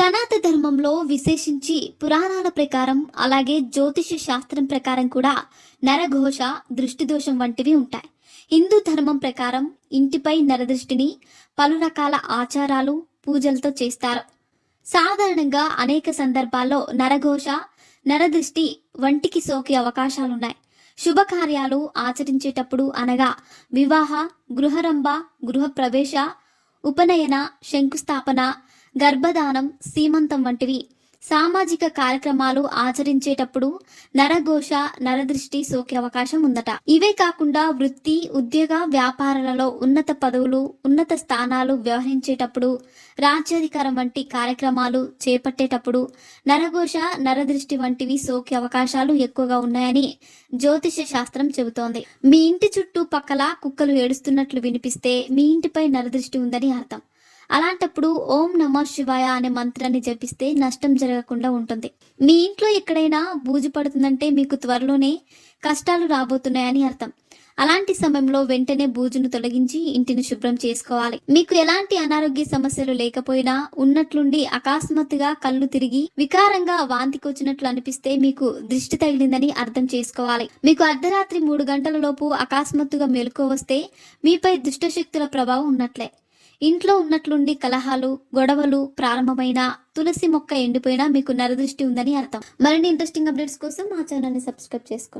సనాతన ధర్మంలో విశేషించి పురాణాల ప్రకారం అలాగే జ్యోతిష శాస్త్రం ప్రకారం కూడా నరఘోష దృష్టి దోషం వంటివి ఉంటాయి. హిందూ ధర్మం ప్రకారం ఇంటిపై నరదృష్టిని పలు రకాల ఆచారాలు పూజలతో చేస్తారు. సాధారణంగా అనేక సందర్భాల్లో నరఘోష నరదృష్టి వంటికి సోకే అవకాశాలున్నాయి. శుభకార్యాలు ఆచరించేటప్పుడు అనగా వివాహ గృహరంభ గృహ ప్రవేశ ఉపనయన శంకుస్థాపన గర్భదానం సీమంతం వంటివి. సామాజిక కార్యక్రమాలు ఆచరించేటప్పుడు నరఘోష నరదృష్టి సోకే అవకాశం ఉందట. ఇవే కాకుండా వృత్తి ఉద్యోగ వ్యాపారాలలో ఉన్నత పదవులు ఉన్నత స్థానాలు వ్యవహరించేటప్పుడు రాజ్యాధికారం వంటి కార్యక్రమాలు చేపట్టేటప్పుడు నరఘోష నరదృష్టి వంటివి సోకే అవకాశాలు ఎక్కువగా ఉన్నాయని జ్యోతిష శాస్త్రం చెబుతోంది. మీ ఇంటి చుట్టూ పక్కల కుక్కలు ఏడుస్తున్నట్లు వినిపిస్తే మీ ఇంటిపై నరదృష్టి ఉందని అర్థం. అలాంటప్పుడు ఓం నమ శివాయ అనే మంత్రాన్ని జపిస్తే నష్టం జరగకుండా ఉంటుంది. మీ ఇంట్లో ఎక్కడైనా బూజు పడుతుందంటే మీకు త్వరలోనే కష్టాలు రాబోతున్నాయని అర్థం. అలాంటి సమయంలో వెంటనే బూజును తొలగించి ఇంటిని శుభ్రం చేసుకోవాలి. మీకు ఎలాంటి అనారోగ్య సమస్యలు లేకపోయినా ఉన్నట్లుండి అకస్మాత్తుగా కళ్ళు తిరిగి వికారంగా వాంతికొచ్చినట్లు అనిపిస్తే మీకు దృష్టి తగిలిందని అర్థం చేసుకోవాలి. మీకు అర్ధరాత్రి మూడు గంటల లోపు అకస్మాత్తుగా మెలకు వస్తే మీపై దుష్టశక్తుల ప్రభావం ఉన్నట్లే. ఇంట్లో ఉన్నట్లుండి కలహాలు గొడవలు ప్రారంభమైన తులసి మొక్క ఎండిపోయినా మీకు నరదృష్టి ఉందని అర్థం. మరిన్ని ఇంట్రెస్టింగ్ అప్డేట్స్ కోసం మా ఛానల్ని సబ్స్క్రైబ్ చేసుకోండి.